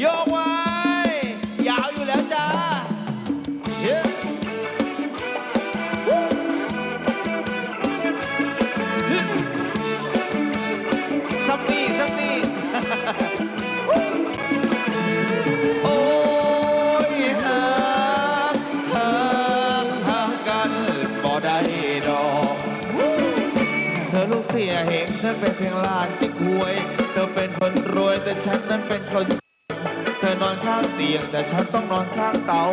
โยกไว้ยาวอยู่แล้วจ้าเฮ้ซัมนี่ซัมนี่โอ้ยหากหากหากกันบ่ได้ดอก เธอลูกเสียเหงฉันเป็นเพียงหลานที่ควย เธอเป็นคนรวยแต่ฉันนั้นเป็นคน ธอนอนข้างเตียงแต่ฉันต้องนอนข้างเตา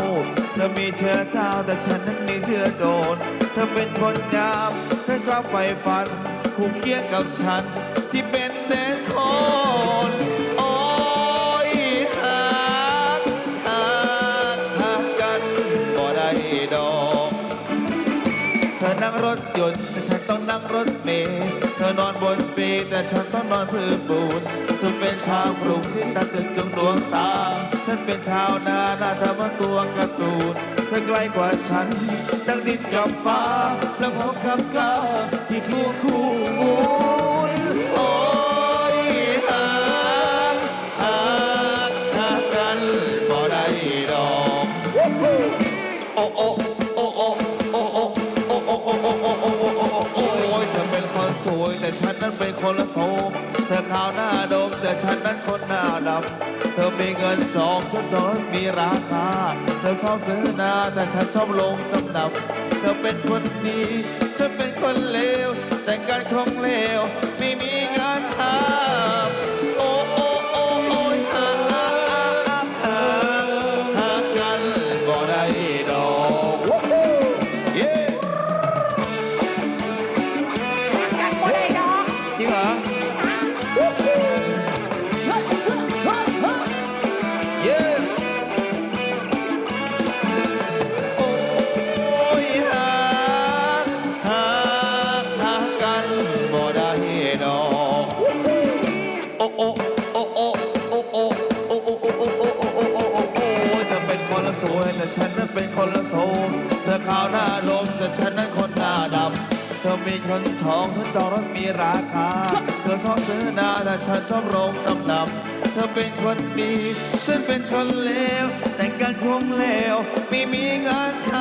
เธอมีเชื้อเจ้าแต่ฉันนั้นมีเชื้อโจร เธอเป็นคนยามเธอกลับไปฝัน คู่เคียงกับฉันที่เป็นเด็กคน เธอนั่งรถยนต์แต่ฉันต้องนั่งรถเมล์เธอนอนบนปีแต่ฉันต้องนอนพื้นปูนเธอเป็นชาวกรุงที่ตาตึงจงดวงตา ฉันเป็นชาวนาหน้าธรรมตัวกระตูนเธอไกลกว่าฉันดังดินกับฟ้า แล้วพบคำกาที่คู่คู่ แต่ฉันนั้นเป็นคนละโสมเธอขาวหน้าดมแต่ฉันนั้นคนหน้าดำเธอมีเงินจองทุกดอนมีราคา เธอชอบซื้อนาแต่ฉันชอบลงจำนำเธอเป็นคนดี ฉันเป็นคนเลว แต่งการคงเลวไม่มีงานท อเป็นคนละสวยแต่ฉันนั้นเป็นคนละโสมเธอขาวหน้าลมแต่ฉันนั้นคนหน้าดำเธอมีคนทองเธอจองรถมีราคา เธอชอบซื้อนาแต่ฉันชอบโรงจำนำเธอเป็นคนดีฉันเป็นคนเลวแต่งกันคงเลวไม่มีงานท